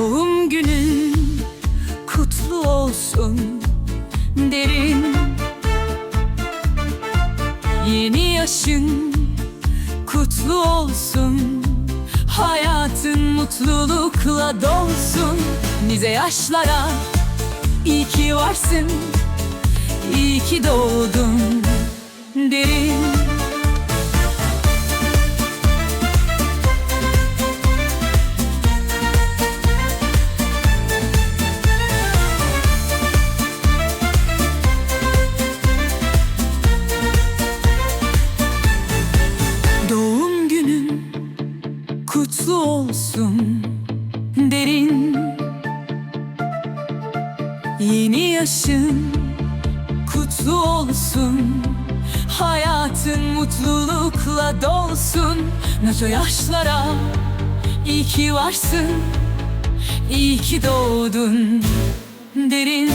Doğum günün kutlu olsun derin Yeni yaşın kutlu olsun. Hayatın mutlulukla dolsun. Nize yaşlara iyi ki varsın İyi ki doğdun derin kutlu olsun derin. Yeni yaşın kutlu olsun. Hayatın mutlulukla dolsun. Nazo yaşlara iyi ki varsın. İyi ki doğdun derin